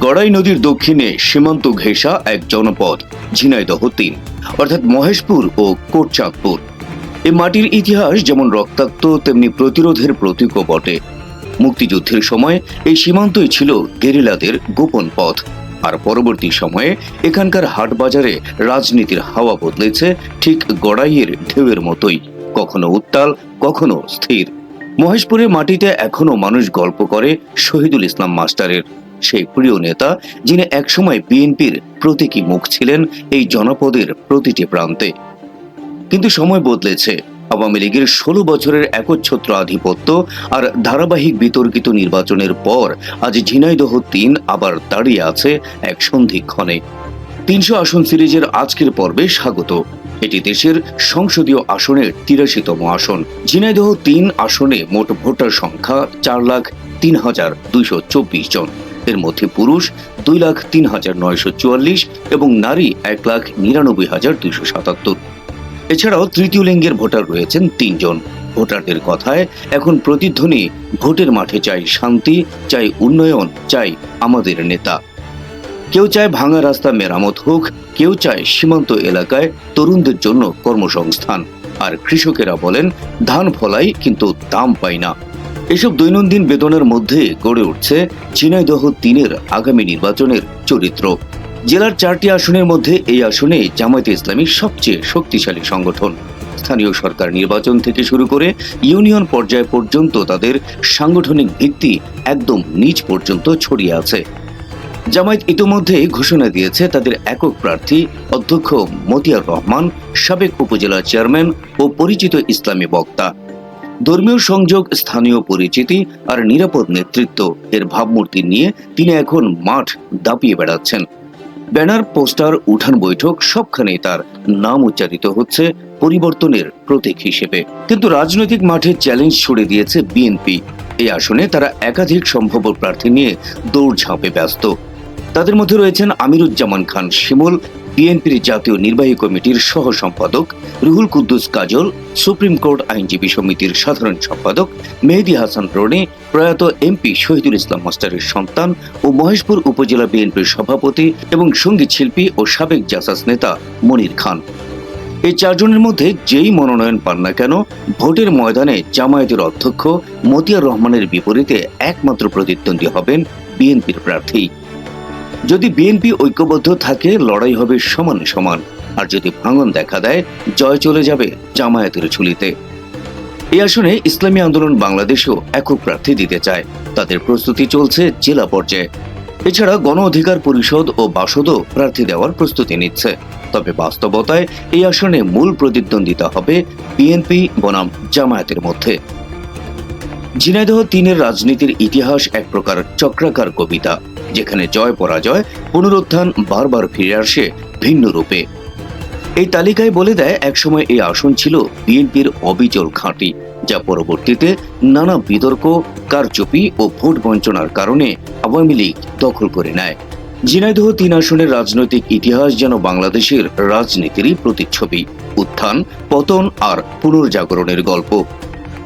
গড়াই নদীর দক্ষিণে সীমান্ত ঘেঁষা এক জনপদ, ঝিনাইদহ তিন, অর্থাৎ মহেশপুর ও কোটচাঁদপুর। এই মাটির ইতিহাস যেমন রক্তাক্ত, তেমনি প্রতিরোধের প্রতীকও বটে। মুক্তিযুদ্ধের সময় এই সীমান্তই ছিল গেরিলাদের গোপন পথ। আর পরবর্তী সময়ে এখানকার হাট বাজারে রাজনীতির হাওয়া বদলেছে ঠিক গড়াইয়ের ঢেউয়ের মতোই, কখনো উত্তাল, কখনো স্থির। মহেশপুরের মাটিতে এখনও মানুষ গল্প করে শহীদুল ইসলাম মাস্টারের। সেই প্রিয় নেতা, যিনি একসময় বিএনপির প্রতীকী মুখ ছিলেন এই জনপদের প্রতিটি প্রান্তে। কিন্তু সময় বদলেছে। আওয়ামী লীগের ষোলো বছরের একচ্ছত্র আধিপত্য আর ধারাবাহিক বিতর্কিত নির্বাচনের পর আজ ঝিনাইদহ তিন আবার দাঁড়িয়ে আছে এক সন্ধিক্ষণে তিনশো আসন সিরিজের আজকের পর্বে স্বাগত। এটি দেশের সংসদীয় আসনের তিরাশিতম আসন। ঝিনাইদহ তিন আসনে মোট ভোটার সংখ্যা চার লাখ তিন হাজার দুইশো চব্বিশ জন। এর মধ্যে পুরুষ দুই লাখ তিন হাজার নয়শো চুয়াল্লিশ এবং নারী এক লাখ নিরানব্বই হাজার দুইশো সাতাত্তর। এছাড়াও তৃতীয় লিঙ্গের ভোটার রয়েছেন তিনজন। ভোটারদের কথায় এখন প্রতিধ্বনি, ভোটের মাঠে চাই শান্তি, চাই উন্নয়ন, চাই আমাদের নেতা। কেউ চায় ভাঙা রাস্তা মেরামত হোক, কেউ চায় সীমান্ত এলাকায় তরুণদের জন্য কর্মসংস্থান। আর কৃষকেরা বলেন, ধান ফলাই কিন্তু দাম পায় না। এসব দৈনন্দিন বেতনের মধ্যে গড়ে উঠছে ঝিনাইদহ তিনের আগামী নির্বাচনের চরিত্র। জেলার চারটি আসনের মধ্যে এই আসনে জামায়াতে ইসলামী সবচেয়ে শক্তিশালী সংগঠন। স্থানীয় সরকার নির্বাচন থেকে শুরু করে ইউনিয়ন পর্যায় পর্যন্ত তাদের সাংগঠনিক ভিত্তি একদম নিচ পর্যন্ত ছড়িয়ে আছে। জামায়াত ইতোমধ্যে ঘোষণা দিয়েছে তাদের একক প্রার্থী অধ্যক্ষ মতিয়ার রহমান, সাবেক উপজেলা চেয়ারম্যান ও পরিচিত ইসলামী বক্তা। ধর্মীয় সংযোগ, স্থানীয় পরিচিতি আর নিরাপদ নেতৃত্ব এর ভাবমূর্তি নিয়ে তিনি এখন মাঠ দাপিয়ে বেড়াচ্ছেন। ব্যানার, পোস্টার, উঠান বৈঠক সবখানেই তার নাম উচ্চারিত হচ্ছে পরিবর্তনের প্রতীক হিসেবে। কিন্তু রাজনৈতিক মাঠে চ্যালেঞ্জ ছুড়ে দিয়েছে বিএনপি। এই আসনে তারা একাধিক সম্ভাব্য প্রার্থী নিয়ে দৌড়ঝাঁপে ব্যস্ত। তাদের মধ্যে রয়েছেন আমিরুজ্জামান খান শিমুল, বিএনপির জাতীয় নির্বাহী কমিটির সহ সম্পাদক রুহুল কুদ্দুস কাজল, সুপ্রিম কোর্ট আইনজীবী সমিতির সাধারণ সম্পাদক, মেহেদি হাসান রনি প্রয়াত এমপি শহীদুল ইসলাম মাস্টারের সন্তান ও মহেশপুর উপজেলা বিএনপির সভাপতি এবং সংগীত শিল্পী ও সাবেক জাসাস নেতা মনির খান। এই চারজনের মধ্যে যেই মনোনয়ন পান না কেন, ভোটের ময়দানে জামায়াতের অধ্যক্ষ মতিয়ার রহমানের বিপরীতে একমাত্র প্রতিদ্বন্দ্বী হবেন বিএনপির প্রার্থী। যদি বিএনপি ঐক্যবদ্ধ থাকে, লড়াই হবে সমান সমান। আর যদি ভাঙন দেখা দেয়, জয় চলে যাবে জামায়াতের ঝুলিতে। এই আসনে ইসলামী আন্দোলন বাংলাদেশও একক প্রার্থী দিতে চায়। তাদের প্রস্তুতি চলছে জেলা পর্যায়ে। এছাড়া গণ অধিকার পরিষদ ও বাসদও প্রার্থী দেওয়ার প্রস্তুতি নিচ্ছে। তবে বাস্তবতায় এই আসনে মূল প্রতিদ্বন্দ্বিতা হবে বিএনপি বনাম জামায়াতের মধ্যে। ঝিনাইদহ তিনের রাজনীতির ইতিহাস এক প্রকার চক্রাকার কবিতা। যেখানে জয় পরাজয়, পুনরুত্থান বারবার ফিরে আসে ভিন্ন রূপে। এই তালিকায় বলে দেয়, একসময় এই আসন ছিল বিএনপির অবিচল ঘাঁটি, যা পরবর্তীতে নানা বিতর্ক, কারচুপি ও ভোট বঞ্চনার কারণে আওয়ামী লীগ দখল করে নেয়। ঝিনাইদহ তিন আসনের রাজনৈতিক ইতিহাস যেন বাংলাদেশের রাজনীতিরই প্রতিচ্ছবি, উত্থান, পতন আর পুনর্জাগরণের গল্প।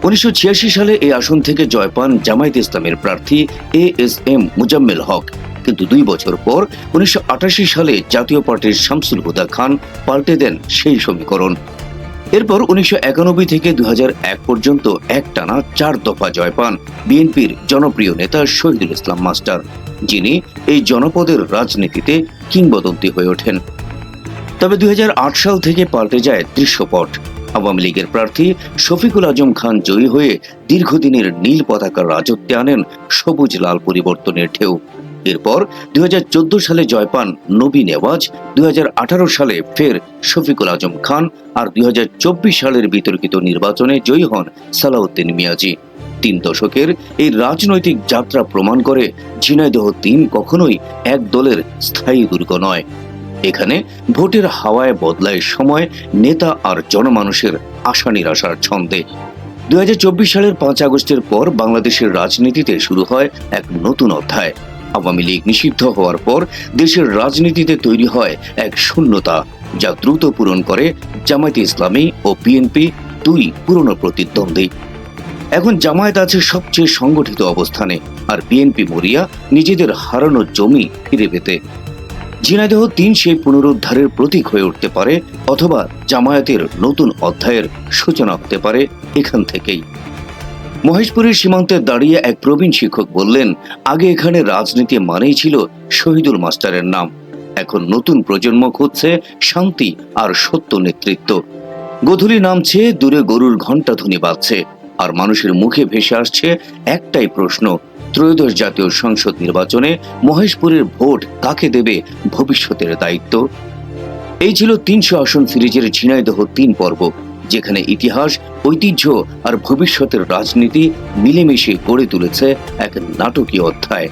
উনিশশো ছিয়াশি সালে এই আসন থেকে জয় পান জামায়াত ইসলামের প্রার্থী A S M Mujammel Haque. কিন্তু দুই বছর পর উনিশশো আটাশি সালে জাতীয় পার্টির শামসুল হুদা খান পাল্টে দেন সেই সমীকরণ। এরপর উনিশশো একানব্বই থেকে দু হাজার এক পর্যন্ত একটানা চার দফা জয় পান বিএনপির জনপ্রিয় নেতা শহীদুল ইসলাম মাস্টার, যিনি এই জনপদের রাজনীতিতে কিংবদন্তি হয়ে ওঠেন। তবে দু হাজার আট সাল থেকে পাল্টে যায় দৃশ্যপট। আওয়ামী লীগের প্রার্থী শফিকুল আজম খান জয়ী হয়ে দীর্ঘদিনের নীল পতাকার রাজত্বে আনেন সবুজ লাল পরিবর্তনের ঢেউ। এরপর দুই হাজার চোদ্দ সালে জয় পান নবী নেওয়াজ দুই হাজার আঠারো সালে ফের শফিকুল আজম খান আর দুই হাজার চব্বিশ সালের বিতর্কিত নির্বাচনে জয়ী হন সালাউদ্দিন মিয়াজি। তিন দশকের এই রাজনৈতিক যাত্রা প্রমাণ করে ঝিনাইদহ তিন কখনোই এক দলের স্থায়ী দুর্গ নয়। এখানে ভোটের হাওয়ায় বদলায় সময়, নেতা আর জনমানুষের আশা নিরাশার ছন্দে। দুই হাজার চব্বিশ সালের পাঁচ আগস্টের পর বাংলাদেশের রাজনীতিতে শুরু হয় এক নতুন অধ্যায়। আওয়ামী লীগ নিষিদ্ধ হওয়ার পর দেশের রাজনীতিতে তৈরি হয় এক শূন্যতা, যা দ্রুত পূরণ করে জামায়াতে ইসলামী ও বিএনপি দুই পুরনো প্রতিদ্বন্দ্বী। এখন জামায়াত আছে সবচেয়ে সংগঠিত অবস্থানে, আর বিএনপি মরিয়া নিজেদের হারানো জমি ফিরে পেতে। ঝিনাইদহ তিন সেই পুনরুদ্ধারের প্রতীক হয়ে উঠতে পারে অথবা জামায়াতের নতুন অধ্যায়ের সূচনা হতে পারে এখান থেকেই। মহেশপুরের সীমান্তে দাঁড়িয়ে এক প্রবীণ শিক্ষক বললেন, আগে এখানে রাজনীতি মানেই ছিল শহীদুল মাস্টারের নাম। এখন নতুন প্রজন্ম খুঁজছে শান্তি আর সত্য নেতৃত্ব। গধূলি নামছে, দূরে গরুর ঘণ্টা ধ্বনি বাজছে, আর মানুষের মুখে ভেসে আসছে একটাই প্রশ্ন ত্রয়োদশ জাতীয় সংসদ নির্বাচনে মহেশপুরের ভোট কাকে দেবে ভবিষ্যতের দায়িত্ব? এই ছিল তিনশো আসন সিরিজের ঝিনাইদহ তিন পর্ব, যেখানে ইতিহাস, ঐতিহ্য আর ভবিষ্যতের রাজনীতি মিলেমিশে গড়ে তুলেছে এক নাটকীয় অধ্যায়।